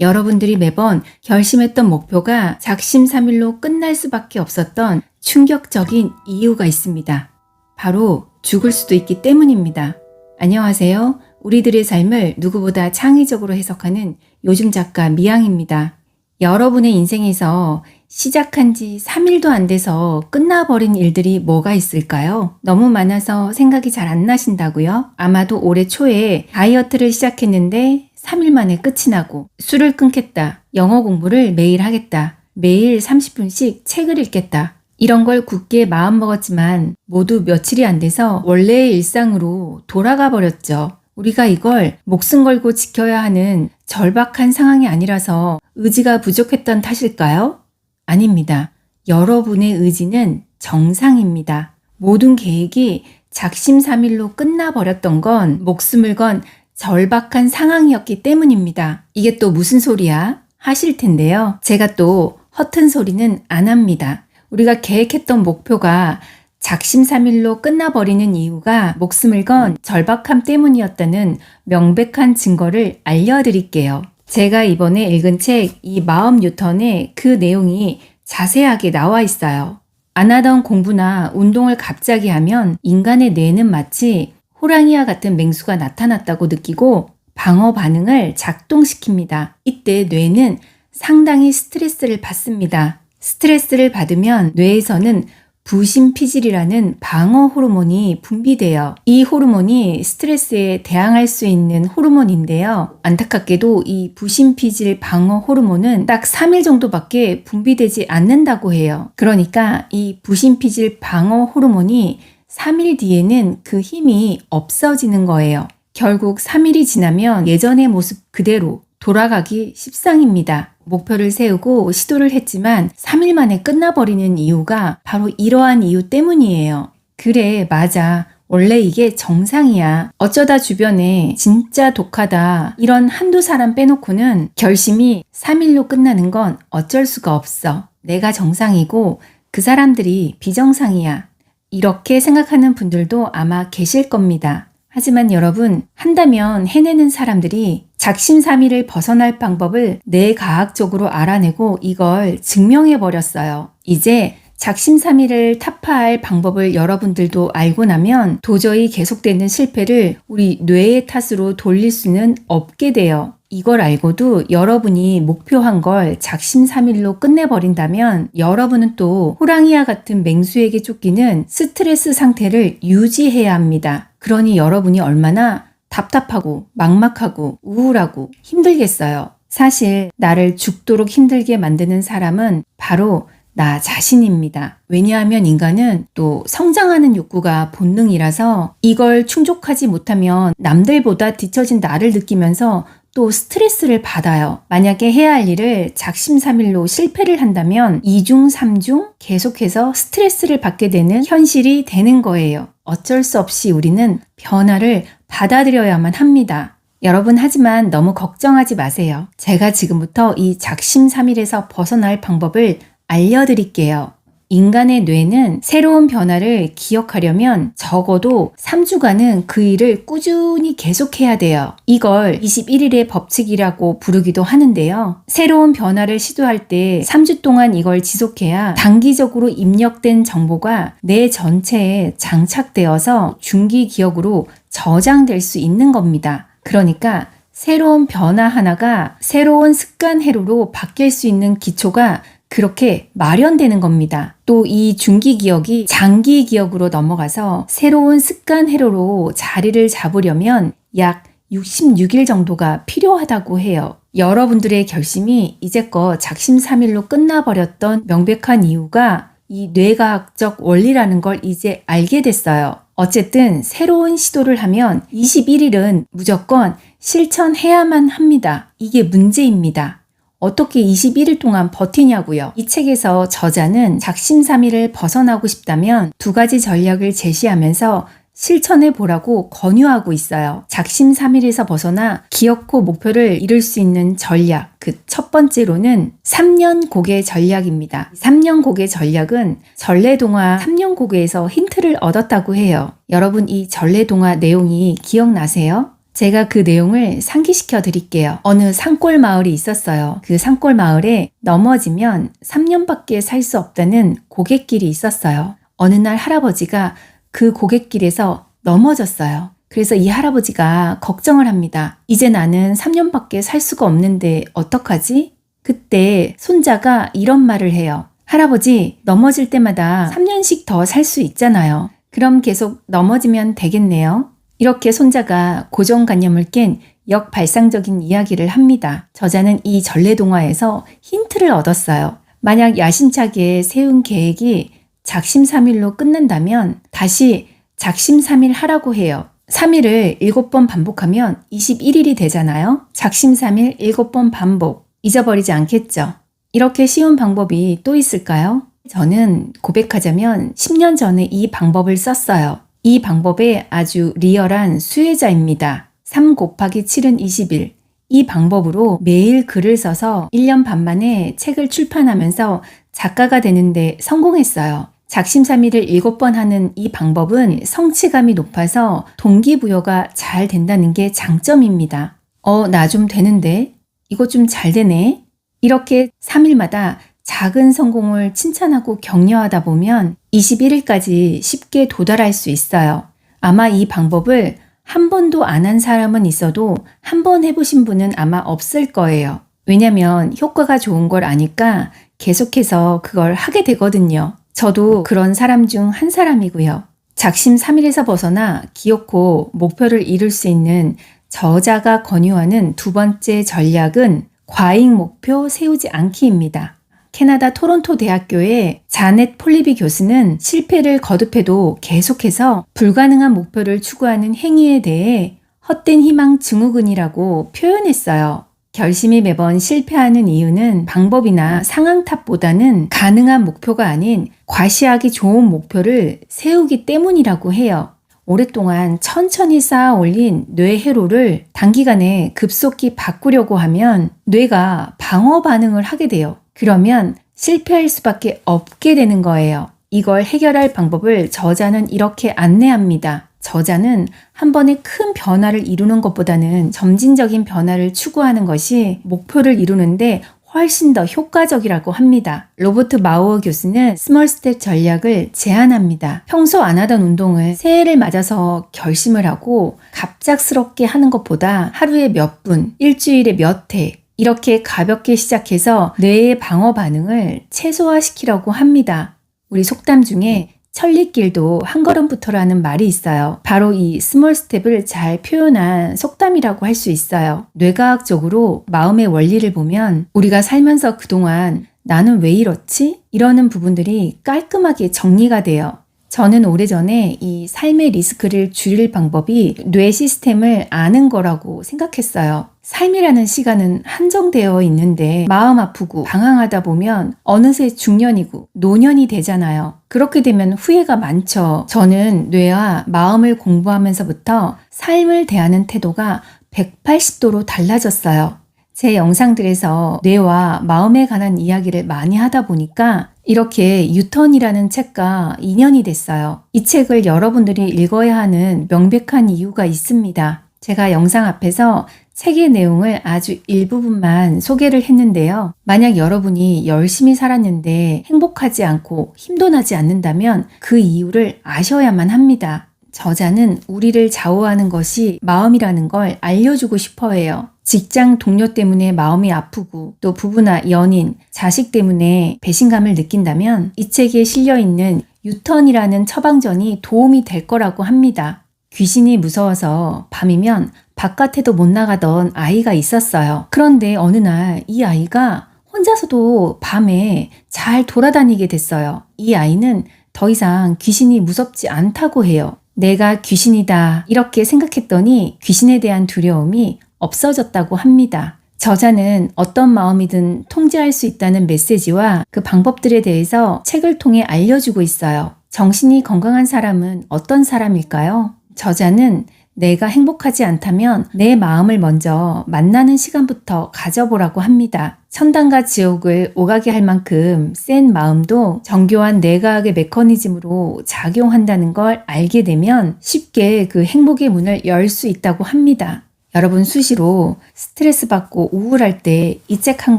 여러분들이 매번 결심했던 목표가 작심삼일로 끝날 수밖에 없었던 충격적인 이유가 있습니다. 바로 죽을 수도 있기 때문입니다. 안녕하세요. 우리들의 삶을 누구보다 창의적으로 해석하는 요즘 작가 미양입니다. 여러분의 인생에서 시작한 지 3일도 안 돼서 끝나버린 일들이 뭐가 있을까요? 너무 많아서 생각이 잘 안 나신다고요? 아마도 올해 초에 다이어트를 시작했는데 3일 만에 끝이 나고 술을 끊겠다. 영어 공부를 매일 하겠다. 매일 30분씩 책을 읽겠다. 이런 걸 굳게 마음먹었지만 모두 며칠이 안 돼서 원래의 일상으로 돌아가 버렸죠. 우리가 이걸 목숨 걸고 지켜야 하는 절박한 상황이 아니라서 의지가 부족했던 탓일까요? 아닙니다. 여러분의 의지는 정상입니다. 모든 계획이 작심삼일로 끝나버렸던 건 목숨을 건 절박한 상황이었기 때문입니다. 이게 또 무슨 소리야? 하실 텐데요. 제가 또 허튼 소리는 안 합니다. 우리가 계획했던 목표가 작심삼일로 끝나버리는 이유가 목숨을 건 절박함 때문이었다는 명백한 증거를 알려드릴게요. 제가 이번에 읽은 책 이 마음 뉴턴에 그 내용이 자세하게 나와 있어요. 안 하던 공부나 운동을 갑자기 하면 인간의 뇌는 마치 호랑이와 같은 맹수가 나타났다고 느끼고 방어 반응을 작동시킵니다. 이때 뇌는 상당히 스트레스를 받습니다. 스트레스를 받으면 뇌에서는 부심피질이라는 방어 호르몬이 분비돼요. 이 호르몬이 스트레스에 대항할 수 있는 호르몬인데요. 안타깝게도 이 부심피질 방어 호르몬은 딱 3일 정도밖에 분비되지 않는다고 해요. 그러니까 이 부심피질 방어 호르몬이 3일 뒤에는 그 힘이 없어지는 거예요. 결국 3일이 지나면 예전의 모습 그대로 돌아가기 십상입니다. 목표를 세우고 시도를 했지만 3일 만에 끝나버리는 이유가 바로 이러한 이유 때문이에요. 그래, 맞아. 원래 이게 정상이야. 어쩌다 주변에 진짜 독하다. 이런 한두 사람 빼놓고는 결심이 3일로 끝나는 건 어쩔 수가 없어. 내가 정상이고 그 사람들이 비정상이야. 이렇게 생각하는 분들도 아마 계실 겁니다. 하지만 여러분, 한다면 해내는 사람들이 작심삼일을 벗어날 방법을 뇌과학적으로 알아내고 이걸 증명해 버렸어요. 이제 작심삼일을 타파할 방법을 여러분들도 알고 나면 도저히 계속되는 실패를 우리 뇌의 탓으로 돌릴 수는 없게 돼요. 이걸 알고도 여러분이 목표한 걸 작심삼일로 끝내버린다면 여러분은 또 호랑이와 같은 맹수에게 쫓기는 스트레스 상태를 유지해야 합니다. 그러니 여러분이 얼마나 답답하고 막막하고 우울하고 힘들겠어요. 사실 나를 죽도록 힘들게 만드는 사람은 바로 나 자신입니다. 왜냐하면 인간은 또 성장하는 욕구가 본능이라서 이걸 충족하지 못하면 남들보다 뒤처진 나를 느끼면서 또 스트레스를 받아요. 만약에 해야 할 일을 작심삼일로 실패를 한다면 2중, 3중 계속해서 스트레스를 받게 되는 현실이 되는 거예요. 어쩔 수 없이 우리는 변화를 받아들여야만 합니다. 여러분 하지만 너무 걱정하지 마세요. 제가 지금부터 이 작심삼일에서 벗어날 방법을 알려드릴게요. 인간의 뇌는 새로운 변화를 기억하려면 적어도 3주간은 그 일을 꾸준히 계속해야 돼요. 이걸 21일의 법칙이라고 부르기도 하는데요. 새로운 변화를 시도할 때 3주 동안 이걸 지속해야 단기적으로 입력된 정보가 뇌 전체에 장착되어서 중기 기억으로 저장될 수 있는 겁니다. 그러니까 새로운 변화 하나가 새로운 습관 회로로 바뀔 수 있는 기초가 그렇게 마련되는 겁니다. 또 이 중기 기억이 장기 기억으로 넘어가서 새로운 습관 회로로 자리를 잡으려면 약 66일 정도가 필요하다고 해요. 여러분들의 결심이 이제껏 작심삼일로 끝나버렸던 명백한 이유가 이 뇌과학적 원리라는 걸 이제 알게 됐어요. 어쨌든 새로운 시도를 하면 21일은 무조건 실천해야만 합니다. 이게 문제입니다. 어떻게 21일 동안 버티냐고요. 이 책에서 저자는 작심삼일을 벗어나고 싶다면 두 가지 전략을 제시하면서 실천해 보라고 권유하고 있어요. 작심삼일에서 벗어나 기어코 목표를 이룰 수 있는 전략. 그 첫 번째로는 3년 고개 전략입니다. 3년 고개 전략은 전래동화 3년 고개에서 힌트를 얻었다고 해요. 여러분 이 전래동화 내용이 기억나세요? 제가 그 내용을 상기시켜 드릴게요. 어느 산골 마을이 있었어요. 그 산골 마을에 넘어지면 3년밖에 살 수 없다는 고갯길이 있었어요. 어느 날 할아버지가 그 고갯길에서 넘어졌어요. 그래서 이 할아버지가 걱정을 합니다. 이제 나는 3년밖에 살 수가 없는데 어떡하지? 그때 손자가 이런 말을 해요. 할아버지, 넘어질 때마다 3년씩 더 살 수 있잖아요. 그럼 계속 넘어지면 되겠네요. 이렇게 손자가 고정관념을 깬 역발상적인 이야기를 합니다. 저자는 이 전래동화에서 힌트를 얻었어요. 만약 야심차게 세운 계획이 작심삼일로 끝난다면 다시 작심삼일 하라고 해요. 3일을 7번 반복하면 21일이 되잖아요. 작심삼일 7번 반복. 잊어버리지 않겠죠. 이렇게 쉬운 방법이 또 있을까요? 저는 고백하자면 10년 전에 이 방법을 썼어요. 이 방법의 아주 리얼한 수혜자입니다. 3 곱하기 7은 20일. 이 방법으로 매일 글을 써서 1년 반 만에 책을 출판하면서 작가가 되는데 성공했어요. 작심삼일을 7번 하는 이 방법은 성취감이 높아서 동기부여가 잘 된다는 게 장점입니다. 어, 나 좀 되는데? 이거 좀 잘 되네? 이렇게 3일마다 작은 성공을 칭찬하고 격려하다 보면 21일까지 쉽게 도달할 수 있어요. 아마 이 방법을 한 번도 안 한 사람은 있어도 한 번 해보신 분은 아마 없을 거예요. 왜냐면 효과가 좋은 걸 아니까 계속해서 그걸 하게 되거든요. 저도 그런 사람 중 한 사람이고요. 작심 3일에서 벗어나 기어코 목표를 이룰 수 있는 저자가 권유하는 두 번째 전략은 과잉 목표 세우지 않기입니다. 캐나다 토론토 대학교의 자넷 폴리비 교수는 실패를 거듭해도 계속해서 불가능한 목표를 추구하는 행위에 대해 헛된 희망 증후군이라고 표현했어요. 결심이 매번 실패하는 이유는 방법이나 상황 탓보다는 가능한 목표가 아닌 과시하기 좋은 목표를 세우기 때문이라고 해요. 오랫동안 천천히 쌓아 올린 뇌 회로를 단기간에 급속히 바꾸려고 하면 뇌가 방어 반응을 하게 돼요. 그러면 실패할 수밖에 없게 되는 거예요. 이걸 해결할 방법을 저자는 이렇게 안내합니다. 저자는 한 번에 큰 변화를 이루는 것보다는 점진적인 변화를 추구하는 것이 목표를 이루는데 훨씬 더 효과적이라고 합니다. 로버트 마우어 교수는 스몰 스텝 전략을 제안합니다. 평소 안 하던 운동을 새해를 맞아서 결심을 하고 갑작스럽게 하는 것보다 하루에 몇 분, 일주일에 몇 회, 이렇게 가볍게 시작해서 뇌의 방어 반응을 최소화시키려고 합니다. 우리 속담 중에 천리길도 한 걸음부터라는 말이 있어요. 바로 이 스몰 스텝을 잘 표현한 속담이라고 할 수 있어요. 뇌과학적으로 마음의 원리를 보면 우리가 살면서 그동안 나는 왜 이렇지? 이러는 부분들이 깔끔하게 정리가 돼요. 저는 오래전에 이 삶의 리스크를 줄일 방법이 뇌 시스템을 아는 거라고 생각했어요. 삶이라는 시간은 한정되어 있는데 마음 아프고 방황하다 보면 어느새 중년이고 노년이 되잖아요. 그렇게 되면 후회가 많죠. 저는 뇌와 마음을 공부하면서부터 삶을 대하는 태도가 180도로 달라졌어요. 제 영상들에서 뇌와 마음에 관한 이야기를 많이 하다 보니까 이렇게 유턴이라는 책과 인연이 됐어요. 이 책을 여러분들이 읽어야 하는 명백한 이유가 있습니다. 제가 영상 앞에서 책의 내용을 아주 일부분만 소개를 했는데요. 만약 여러분이 열심히 살았는데 행복하지 않고 힘도 나지 않는다면 그 이유를 아셔야만 합니다. 저자는 우리를 좌우하는 것이 마음이라는 걸 알려주고 싶어 해요. 직장 동료 때문에 마음이 아프고 또 부부나 연인, 자식 때문에 배신감을 느낀다면 이 책에 실려 있는 유턴이라는 처방전이 도움이 될 거라고 합니다. 귀신이 무서워서 밤이면 바깥에도 못 나가던 아이가 있었어요. 그런데 어느 날 이 아이가 혼자서도 밤에 잘 돌아다니게 됐어요. 이 아이는 더 이상 귀신이 무섭지 않다고 해요. 내가 귀신이다. 이렇게 생각했더니 귀신에 대한 두려움이 없어졌다고 합니다. 저자는 어떤 마음이든 통제할 수 있다는 메시지와 그 방법들에 대해서 책을 통해 알려주고 있어요. 정신이 건강한 사람은 어떤 사람일까요? 저자는 내가 행복하지 않다면 내 마음을 먼저 만나는 시간부터 가져보라고 합니다. 천당과 지옥을 오가게 할 만큼 센 마음도 정교한 내과학의 메커니즘으로 작용한다는 걸 알게 되면 쉽게 그 행복의 문을 열 수 있다고 합니다. 여러분 수시로 스트레스 받고 우울할 때 이 책 한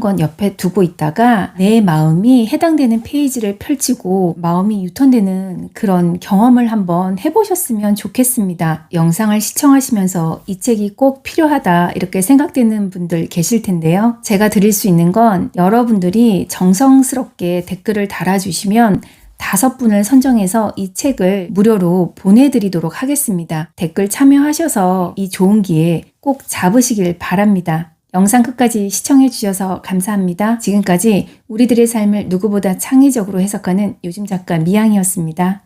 권 옆에 두고 있다가 내 마음이 해당되는 페이지를 펼치고 마음이 유턴되는 그런 경험을 한번 해보셨으면 좋겠습니다. 영상을 시청하시면서 이 책이 꼭 필요하다 이렇게 생각되는 분들 계실 텐데요. 제가 드릴 수 있는 건 여러분들이 정성스럽게 댓글을 달아주시면 다섯 분을 선정해서 이 책을 무료로 보내드리도록 하겠습니다. 댓글 참여하셔서 이 좋은 기회 꼭 잡으시길 바랍니다. 영상 끝까지 시청해주셔서 감사합니다. 지금까지 우리들의 삶을 누구보다 창의적으로 해석하는 요즘 작가 미양이었습니다.